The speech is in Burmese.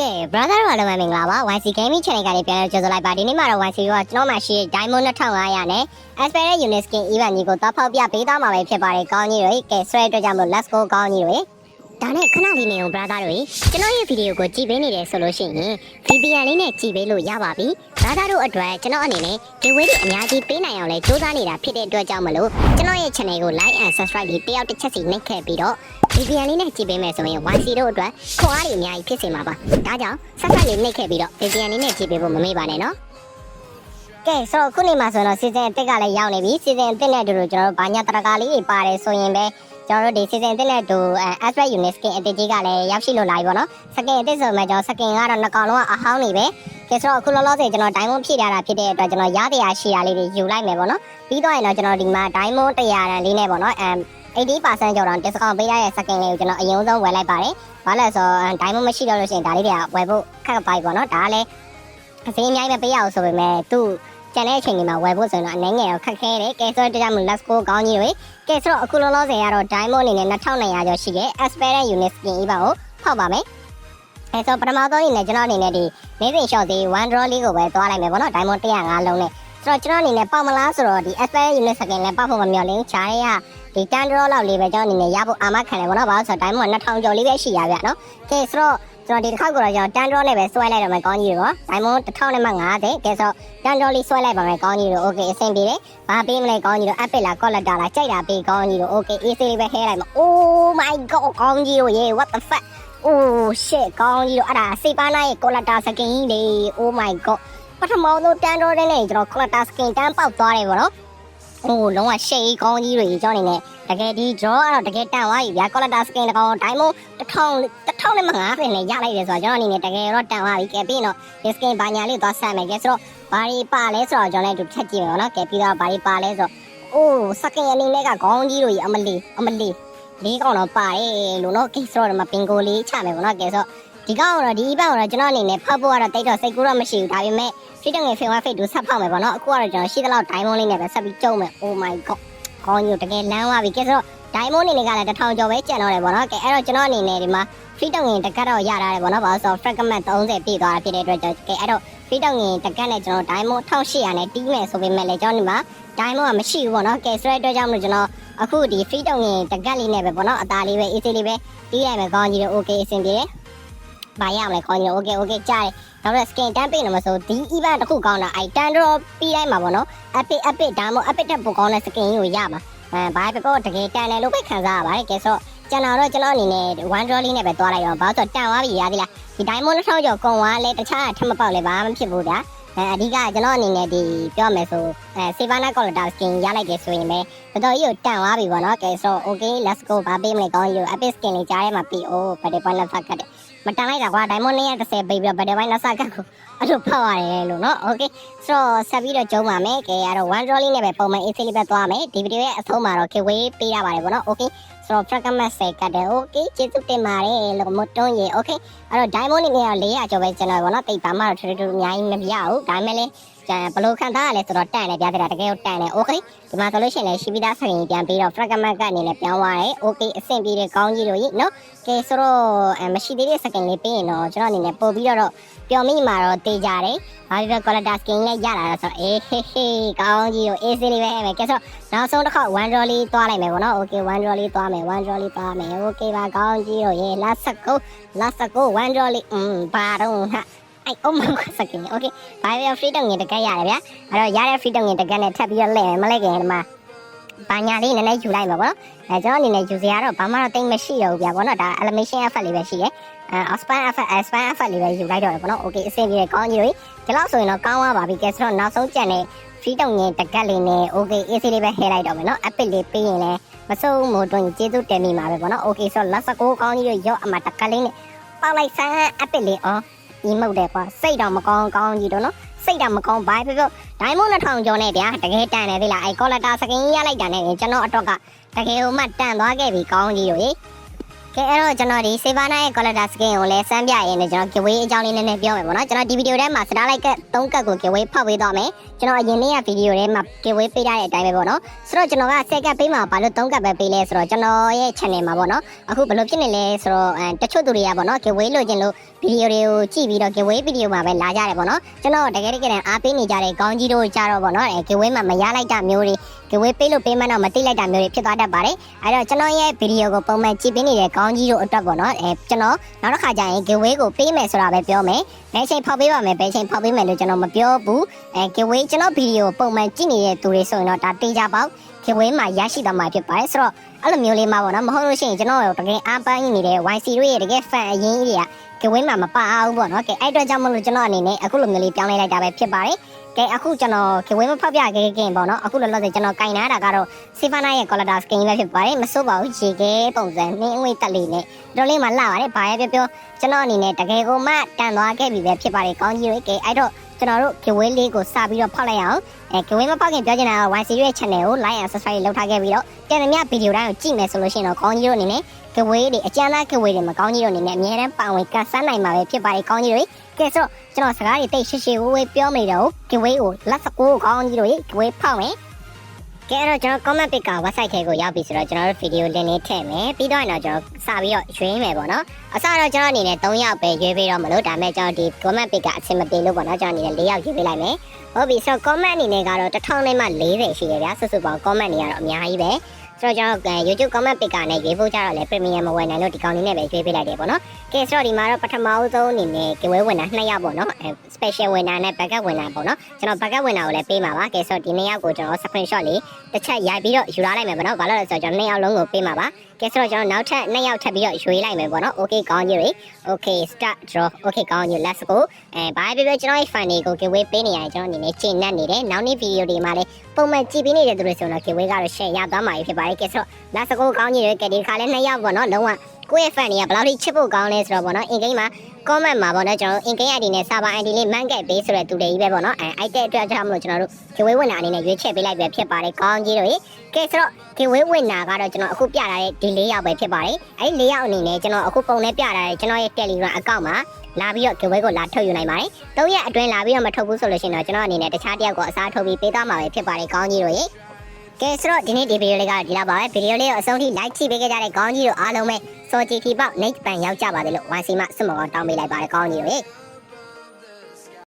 ကဲ brother တို့အားလုံးပဲမင်္ဂလာပါ YC Gaming Channel ကနေပြန်လည်ကြိုဆိုလိုက်ပါဒီနေ့မှာတော့ YC ကကျွန်တော်မှရှိတဲ့ Diamond 2500နဲ့ Aspire Unit Skin Event ကြီးကိုတော့ဖောက်ပြပေးသွားမှာပဲဖြစ်ပါတယ်ကောင်းကြီးတွေကဲဆွဲအတွက်ကြောင့်မို့ Let's go ကောင်းကြီးတွေ ဒါနဲ့ခဏလေးနေအောင် brother တို့ကျွန်တော်ရဲ့ဗီဒီယိုကိုကြည့်ပေးနေတယ်ဆိုလို့ရှိရင် VPN လေးနဲ့ကြည့်ပေးလို့ရပါပြီ brother တို့အတွက်ကျွန်တော်အနေနဲ့ giveaway တွေအများကြီးပေးနိုင်အောင်လဲစူးစမ်းနေတာဖြစ်တဲ့အတွက်ကြောင့်မလို့ကျွန်တော်ရဲ့ channel ကို like and subscribe ပြီးတယောက်တစ်ချက်စီနှိပ်ခဲ့ပြီးတော့ VPN လေးနဲ့ကြည့်ပေးမယ်ဆိုရင် YC တို့အတွက်ခွန်အားတွေအများကြီးဖြစ်စေမှာပါဒါကြောင့်ဆက်ဆက်လေးနှိပ်ခဲ့ပြီးတော့ VPN လေးနဲ့ကြည့်ပေးဖို့မမေ့ပါနဲ့နော်ကဲဆိုတော့ခုနေမှာဆိုတော့ season 1ကလည်းရောက်နေပြီ season 1နဲ့အတူတူကျွန်တော်တို့ဘာညာတရကာလေးတွေပါတယ်ဆိုရင်ပဲ ကျွန်တော်တို့ဒီ season 1နဲ့အတူ Astral Unit Skin အတစ်ကြီးကလည်းရောက်ရှိလို့လာပြီပေါ့နော် skin အတစ်ဆိုမှကျွန်တော် skin ကတော့နှစ်ကောင်လုံးကအဟောင်းနေပဲကဲဆိုတော့အခုလောလောဆယ်ကျွန်တော် diamond ဖြည့်ထားတာဖြစ်တဲ့အတွက်ကျွန်တော်ရတရားရှိတာလေးတွေယူလိုက်မယ်ပေါ့နော်ပြီးတော့ရင်တော့ကျွန်တော်ဒီမှာ diamond 100တန်လေးနဲ့ပေါ့နော်အမ်80%ကျော်တော့ discount ပေးရတဲ့ skin လေးကိုကျွန်တော်အရင်ဆုံးဝယ်လိုက်ပါတယ်။ဘာလဲဆိုတော့ diamond မရှိတော့လို့ရှိရင်ဒါလေးတွေကဝယ်ဖို့ခက်ပိုက်ပေါ့နော်။ဒါကလည်းအစင်းအများကြီးမပေးရအောင်ဆိုပေမဲ့သူ့ ကျန်တဲ့အချိန်တွေမှာဝယ်ဖို့ဆိုရင်တော့အနေငယ်တော့ခက်ခဲတယ်။ကဲဆိုတော့တရားမလို့ let's go ကောင်းကြီးတွေကဲဆိုတော့အခုလောလောဆယ်ကတော့ diamond အနေနဲ့2200ကျော်ရှိတဲ့ aspirant unit skin ကြီးပါကိုဖောက်ပါမယ်။အဲဆိုပထမဆုံးအနေနဲ့ကျွန်တော်အနေနဲ့ဒီ amazing shot ဒီ one draw လေးကိုပဲသွားလိုက်မယ်ပေါ့နော် diamond 105လုံးနဲ့ဆိုတော့ကျွန်တော်အနေနဲ့ပေါက်မလားဆိုတော့ဒီ aspirant unit skin လည်းပေါက်ဖို့မမျှော်လင့်ချားရရဒီတန်ဒရောလောက်လေးပဲကျွန်တော်အနေနဲ့ရဖို့အာမခံတယ်ပေါ့နော်ဘာလို့ဆိုတော့ diamond 2000ကျော်လေးပဲရှိရဗျနော်ကဲဆိုတော့ ကျွန်တော်ဒီတစ်ခေါက်ကတော့ကျွန်တော်တန်ဒရောနဲ့ပဲဆွဲလိုက်တော့မယ်ကောင်းကြီးတွေပေါ့ diamond 1000နဲ့မှ50ကဲဆိုတော့တန်ဒရောလေးဆွဲလိုက်ပါမယ်ကောင်းကြီးတွေ okay အဆင်ပြေတယ်ဘာပေးမလဲကောင်းကြီးတို့ epic လား collector လားကြိုက်တာပေးကောင်းကြီးတို့ okay easy လေးပဲဟဲလိုက်မှာ oh my god ကောင်းကြီးတို့ရေ what the fuck oh shit ကောင်းကြီးတို့အဲ့ဒါစေပါနာရဲ့ collector skin ကြီးလေ oh my god ပထမဆုံးတန်ဒရောနဲ့ကျွန်တော် collector skin တန်းပေါက်သွားတယ်ပေါ့နော် ဟိုလုံးဝရှေ့ကောင်းကြီးတွေကျွန်တော်အနေနဲ့တကယ်ဒီ draw ကတော့တကယ်တန်သွားပြီဗျာ collector skin တကောင် diamond 1000 1000နဲ့50နဲ့ရလိုက်တယ်ဆိုတော့ကျွန်တော်အနေနဲ့တကယ်တော့တန်သွားပြီကဲပြီးတော့ဒီ skin ဘာညာလေးသွားဆက်မယ်ကဲဆိုတော့ဘာတွေပါလဲဆိုတော့ကျွန်တော်လည်းသူထက်ကြည့်မယ်ပေါ့နော်ကဲပြီးတော့ဘာတွေပါလဲဆိုတော့အိုး skin အနေနဲ့ကခေါင်းကြီးတို့ကြီးအမလီအမလီလေးကောင်တော့ပါတယ်လို့နော်ကဲဆိုတော့ဒီမှာပင်ကိုလေးချမယ်ပေါ့နော်ကဲဆိုတော့ ဒီကောင်ကတော့ဒီဘက်ကတော့ကျွန်တော်အနေနဲ့ဖောက်ဖို့ကတော့တိတ်တော့စိတ်ကူးတော့မရှိဘူးဒါပေမဲ့ fit တငယ် film fit တို့ဆက်ဖောက်မယ်ပေါ့နော်အခုကတော့ကျွန်တော်ရှိသလောက် diamond လေးနဲ့ပဲဆက်ပြီးကျုံမယ် oh my god ခေါင်းကြီးတို့တကယ်လမ်းသွားပြီကဲဆိုတော့ diamond အနေနဲ့ကလည်း1000ကျော်ပဲကျန်တော့တယ်ပေါ့နော်ကဲအဲ့တော့ကျွန်တော်အနေနဲ့ဒီမှာ free တောင်းရင်တကတ်တော့ရတာတယ်ပေါ့နော်ဘာလို့ဆိုတော့ fragment 30ပြည့်သွားတာဖြစ်တဲ့အတွက်ကြောင့်ကဲအဲ့တော့ free တောင်းရင်တကတ်နဲ့ကျွန်တော် diamond 1800နဲ့တီးမယ်ဆိုပေမဲ့လည်းကျွန်တော်ဒီမှာ diamond ကမရှိဘူးပေါ့နော်ကဲဆိုတဲ့အတွက်ကြောင့်မလို့ကျွန်တော်အခုဒီ free တောင်းရင်တကတ်လေးနဲ့ပဲပေါ့နော်အသားလေးပဲ easy လေးပဲတီးရမယ်ကောင်းကြီးတို့ okay အဆင်ပြေတယ် ဘာရမလဲခေါင်းကြီးတို့ okay okay ကြားတယ်နောက်တော့ skin တန်းပေးနေမှာဆိုဒီ event တစ်ခုကောင်းတာအဲတန်တော့ပြီးတိုင်းမှာပေါ့နော် epic epic ဒါမှမဟုတ် epic တက်ပိုကောင်းတဲ့ skin ကြီးကိုရမှာအဲဘာပဲပေါ့တကယ်တန်တယ်လို့ပဲခံစားရပါတယ်ကဲဆိုတော့ကျွန်တော်တော့ကျွန်တော်အနေနဲ့ one draw လေးနဲ့ပဲသွားလိုက်တော့ဘာလို့ဆိုတော့တန်သွားပြီရသေးလားဒီ diamond 1000ကျော်ကုန်သွားလဲတခြားထမပေါက်လဲဘာမှမဖြစ်ဘူးဗျာအဲအဓိကကျွန်တော်အနေနဲ့ဒီပြောမယ်ဆိုအဲ Savannah Collector skin ရလိုက်တယ်ဆိုရင်ပဲတော်တော်ကြီးကိုတန်သွားပြီပေါ့နော်ကဲဆို okay let's go ဘာပေးမလဲကောင်းကြီးကို epic skin လေးကြားထဲမှာပြီးအိုးဗတ်တယ်ပိုင်းလက်ဖတ်ခတ်တယ် မတန်လိုက်တာကွာ diamond 230ပေးပြီးတော့ဗတ်တယ်ပိုင်းလက်ဖတ်ခတ်ကိုအဲ့လိုဖောက်ရတယ်လို့နော် okay ဆိုတော့ဆက်ပြီးတော့ကျုံးပါမယ်ကဲအဲ့တော့ one draw လေးနဲ့ပဲပုံမှန် AC လေးပဲသွားမယ်ဒီဗီဒီယိုရဲ့အဆုံးမှာတော့ giveaway ပေးရပါတယ်ပေါ့နော် okay ဆိုတော့ fragment ဆယ်ကတ်တယ် okay ကျေးဇူးတင်ပါတယ်လို့မတွန်းရေ okay အဲ့တော့ diamond နေနေ400ကျော်ပဲကျွန်တော်ပေါ့နော်တိတ်ပါမှတော့ထထထအများကြီးမပြရဘူးဒါပေမဲ့လည်းကျန်ဘလို့ခံထားရလဲဆိုတော့တန်တယ်ပြတဲ့တကယ်ကိုတန်တယ် okay ဒီမှာဆိုလို့ရှိရင်လည်းရှိပြီးသားဆိုင်ရင်ပြန်ပြီးတော့ fragment ကအနေနဲ့ပြောင်းသွားတယ် okay အဆင်ပြေတဲ့ကောင်းကြီးတို့ကြီးနော်ကဲဆိုတော့မရှိသေးတဲ့ second လေးပေးရင်တော့ကျွန်တော်အနေနဲ့ပို့ပြီးတော့ပျော်မိမှာတော့တေးကြတယ်ဘာဖြစ်ဖြစ် collector skin နဲ့ရလာတော့ဆိုအေးဟေးဟေးကောင်းကြီးကို easy လေးပဲဟဲ့မယ်ကဲဆိုနောက်ဆုံးတစ်ခေါက် one draw လေးသွားလိုက်မယ်ပေါ့နော် okay one draw လေးသွားမယ် one draw လေးသွားမယ် okay ပါကောင်းကြီးတို့ရေ last go last go one draw လေးอืมဘာတော့ဟာအဲ့ oh my god second okay ဘာပဲ free တော့ငင်တကက်ရတယ်ဗျာအဲ့တော့ရတဲ့ free တော့ငင်တကက်နဲ့ထပ်ပြီးတော့လဲမယ်မလဲခင်ဒီမှာဘာညာလေးနည်းနည်းယူလိုက်မှာပေါ့နော်အဲကျွန်တော်အနေနဲ့ယူစရာတော့ဘာမှတော့တိတ်မရှိတော့ဘူးဗျာပေါ့နော်ဒါ animation effect လေးပဲရှိတယ်အဲ span effect span effect လေးပဲယူလိုက်တော့တယ်ပေါ့နော် okay အဆင်ပြေကောင်းကြီးတွေဒီလောက်ဆိုရင်တော့ကောင်းသွားပါပြီကဲဆိုတော့နောက်ဆုံးကြံတဲ့ free တော့ငင်တကက်လေးနဲ့ okay AC လေးပဲဟဲလိုက်တော့မယ်နော် epic လေးပေးရင်လည်းမဆုံးမို့တွင်ကျေးဇူးတင်မိမှာပဲပေါ့နော် okay ဆိုတော့ last ကိုကောင်းကြီးတွေရော့အမတကက်လေးနဲ့ ပေါက်လိုက်ဆန်း epic လေးအော်ဒီမဟုတ်တယ်ကွာစိတ်တော့မကောင်းကောင်းကြီးတော့နော်စိတ်တော့မကောင်းဘာဖြစ်ဖြစ် diamond 2000ကျော်နဲ့ဗျာတကယ်တန်တယ်သေးလားအဲ collector skin ရလိုက်တာနဲ့ကျွန်တော်အတွက်ကတကယ်ဟိုမှတန်သွားခဲ့ပြီကောင်းကြီးရော ကဲအဲ့တော့ကျွန်တော်ဒီ Savannah ရဲ့ collector skin ကိုလည်းစမ်းပြရင်းနဲ့ကျွန်တော် giveaway အကြောင်းလေးနည်းနည်းပြောမယ်ပေါ့နော်ကျွန်တော်ဒီဗီဒီယိုထဲမှာစတားလိုက်က3ကတ်ကို giveaway ဖောက်ပေးသွားမယ်ကျွန်တော်အရင်နေ့ကဗီဒီယိုထဲမှာ giveaway ပေးထားတဲ့အတိုင်းပဲပေါ့နော်ဆိုတော့ကျွန်တော်က10ကတ်ပေးမှာဘာလို့3ကတ်ပဲပေးလဲဆိုတော့ကျွန်တော်ရဲ့ channel မှာပေါ့နော်အခုဘယ်လိုဖြစ်နေလဲဆိုတော့အဲတချို့သူတွေကပေါ့နော် giveaway လို့ခြင်းလို့ဗီဒီယိုတွေကိုကြည့်ပြီးတော့ giveaway ဗီဒီယိုမှာပဲလာကြတယ်ပေါ့နော်ကျွန်တော်တကယ်တကယ်အားပေးနေကြတဲ့ကောင်းကြီးတို့ကြတော့ပေါ့နော်အဲ giveaway မှာမရလိုက်တာမျိုးတွေ giveaway ပေးလို့ပေးမှတော့မတိလိုက်တာမျိုးတွေဖြစ်သွားတတ်ပါတယ်အဲ့တော့ကျွန်တော်ရဲ့ဗီဒီယိုကိုပုံမှန်ကြည့်ပေးနေတဲ့ကောင်းကြီးတို့အတွက်ပေါ့နော်အဲကျွန်တော်နောက်တစ်ခါကျရင် giveaway ကိုပေးမယ်ဆိုတာပဲပြောမယ်ဘယ်ချိန်ဖောက်ပေးပါမယ်ဘယ်ချိန်ဖောက်ပေးမယ်လို့ကျွန်တော်မပြောဘူးအဲ giveaway ကျွန်တော်ဗီဒီယိုပုံမှန်ကြည့်နေတဲ့သူတွေဆိုရင်တော့ဒါတေးကြပေါက် giveaway မှာရရှိသွားမှာဖြစ်ပါတယ်ဆိုတော့အဲ့လိုမျိုးလေးမှာပေါ့နော်မဟုတ်လို့ရှိရင်ကျွန်တော်တို့တကယ်အားပန်းနေတဲ့ YC တို့ရဲ့တကယ် fan အရင်ကြီးတွေက giveaway မှာမပါအောင်ပေါ့နော်ကဲအဲ့အတွက်ကြောင့်မလို့ကျွန်တော်အနေနဲ့အခုလိုမျိုးလေးပြောင်းလဲလိုက်တာပဲဖြစ်ပါတယ် ကဲအခုကျွန်တော် giveaway မဖောက်ပြခဲ့ခင်ပေါ့နော်အခုလောလောဆယ်ကျွန်တော်ကင်နာတာကတော့ Sivana ရဲ့ collector skin ပဲဖြစ်ပါတယ်မစိုးပါဘူးရေခဲပုံစံနှင်းငွေတက်လေးနဲ့တော်လေးမှလှပါတယ်ဘာရဲ့ပြောပြောကျွန်တော်အနေနဲ့တကယ်ကိုမှတန်သွားခဲ့ပြီပဲဖြစ်ပါတယ်ကောင်းကြီးတွေကဲအဲ့တော့ကျွန်တော်တို့ giveaway လေးကိုစပြီးတော့ဖောက်လိုက်အောင်အဲ giveaway မဖောက်ခင်ပြောချင်တာက YC ရဲ့ channel ကို like and subscribe လုပ်ထားခဲ့ပြီးတော့ပြန်သမျှဗီဒီယိုတိုင်းကိုကြည့်မယ်ဆိုလို့ရှိရင်တော့ကောင်းကြီးတို့အနေနဲ့ giveaway တွေအကျဉ်းသား giveaway တွေမကောင်းကြီးတို့အနေနဲ့အများတန်းပါဝင်ကန်ဆန်းနိုင်မှာပဲဖြစ်ပါတယ်ကောင်းကြီးတွေကဲဆိုတော့ကျွန်တော်စကားတွေတိတ်ရှိရှိဝေးဝေးပြောမိတော့ giveaway ကိုလက်စကိုကောင်းကြီးတို့ giveaway ဖောက်မယ် ကဲအဲ့တော့ကျွန်တော် comment pick က website ထဲကိုရောက်ပြီဆိုတော့ကျွန်တော်တို့ video link လေးထည့်မယ်ပြီးတော့ကျွန်တော်စပြီးတော့ရွေးမယ်ပေါ့နော်အစတော့ကျွန်တော်အနေနဲ့3ယောက်ပဲရွေးပေးတော့မလို့ဒါမဲ့ကျွန်တော်ဒီ comment pick ကအဆင်မပြေလို့ပေါ့နော်ကျွန်တော်အနေနဲ့4ယောက်ရွေးပေးလိုက်မယ်ဟုတ်ပြီဆိုတော့ comment အနေနဲ့ကတော့1000နဲ့မှ40ရှိရဗျာစုစုပေါင်း comment တွေကတော့အများကြီးပဲ ဆိုတော့ကျွန်တော် YouTube comment pick နဲ့ရေးဖို့ကြတော့လေ premium မဝယ်နိုင်လို့ဒီကောင်လေးနဲ့ပဲရွေးပေးလိုက်တယ်ပေါ့နော်ကဲဆိုတော့ဒီမှာတော့ပထမဦးဆုံးအနေနဲ့ giveaway winner 2ယောက်ပေါ့နော်အဲ special winner နဲ့ backup winner ပေါ့နော်ကျွန်တော် backup winner ကိုလည်းပေးမှာပါကဲဆိုတော့ဒီ2ယောက်ကိုကျွန်တော် screenshot လေးတစ်ချက်ရိုက်ပြီးတော့ယူလာလိုက်မယ်ပေါ့နော်ဘာလို့လဲဆိုတော့ကျွန်တော်2ယောက်လုံးကိုပေးမှာပါကဲဆိုတော့ကျွန်တော်နောက်ထပ်2ယောက်ထပ်ပြီးတော့ရွေးလိုက်မယ်ပေါ့နော် okay ကောင်းကြီးတွေ okay start draw okay ကောင်းကြီး let's go အဲဘာပဲပြောကျွန်တော်ရဲ့ fan တွေကို giveaway ပေးနေရတယ်ကျွန်တော်အနေနဲ့ချိန်နှက်နေတယ်နောက်နေ့ video တွေမှာလည်းပုံမှန်ကြည့်ပေးနေတဲ့သူတွေဆိုတော့ giveaway ကတော့ share ရသွားမှာဖြစ်ပါတယ်ကဲဆိုတော့ let's go ကောင်းကြီးတွေကဲဒီခါလေး2ယောက်ပေါ့နော်လုံးဝ ကိုယ့်ရဲ့ fan တွေကဘယ်လောက်ထိချစ်ဖို့ကောင်းလဲဆိုတော့ပေါ့နော် in game မှာ comment မှာပေါ့နော်ကျွန်တော်တို့ in game ID နဲ့ server ID လေး man get ပေးဆိုတဲ့သူတွေကြီးပဲပေါ့နော်အဲအဲ့တဲ့အတွက်ကြောင့်မလို့ကျွန်တော်တို့ giveaway winner အနေနဲ့ရွေးချယ်ပေးလိုက်ပဲဖြစ်ပါတယ်ကောင်းကြီးတို့ကဲဆိုတော့ giveaway winner ကတော့ကျွန်တော်အခုပြထားတဲ့ဒီ၄ယောက်ပဲဖြစ်ပါတယ်အဲ့ဒီ၄ယောက်အနေနဲ့ကျွန်တော်အခုပုံနဲ့ပြထားတဲ့ကျွန်တော်ရဲ့ Telegram account မှာလာပြီးတော့ giveaway ကိုလာထုတ်ယူနိုင်ပါတယ်။၃ရက်အတွင်းလာပြီးတော့မထုတ်ဘူးဆိုလို့ရှိရင်တော့ကျွန်တော်အနေနဲ့တခြားတစ်ယောက်ကိုအစားထိုးပြီးပေးသွားမှာပဲဖြစ်ပါတယ်ကောင်းကြီးတို့ရေ။ ကဲဆိုတော့ဒီနေ့ဒီဗီဒီယိုလေးကတော့ဒီလောက်ပါပဲဗီဒီယိုလေးကိုအဆုံးထိ like ကြည့်ပေးကြတဲ့ကောင်းကြီးတို့အားလုံးပဲစောကြည်ထီပေါက် next ပန်ရောက်ကြပါသေးလို့ YC မှစွတ်မော်တောင်းပေးလိုက်ပါတယ်ကောင်းကြီးတို့ရေ။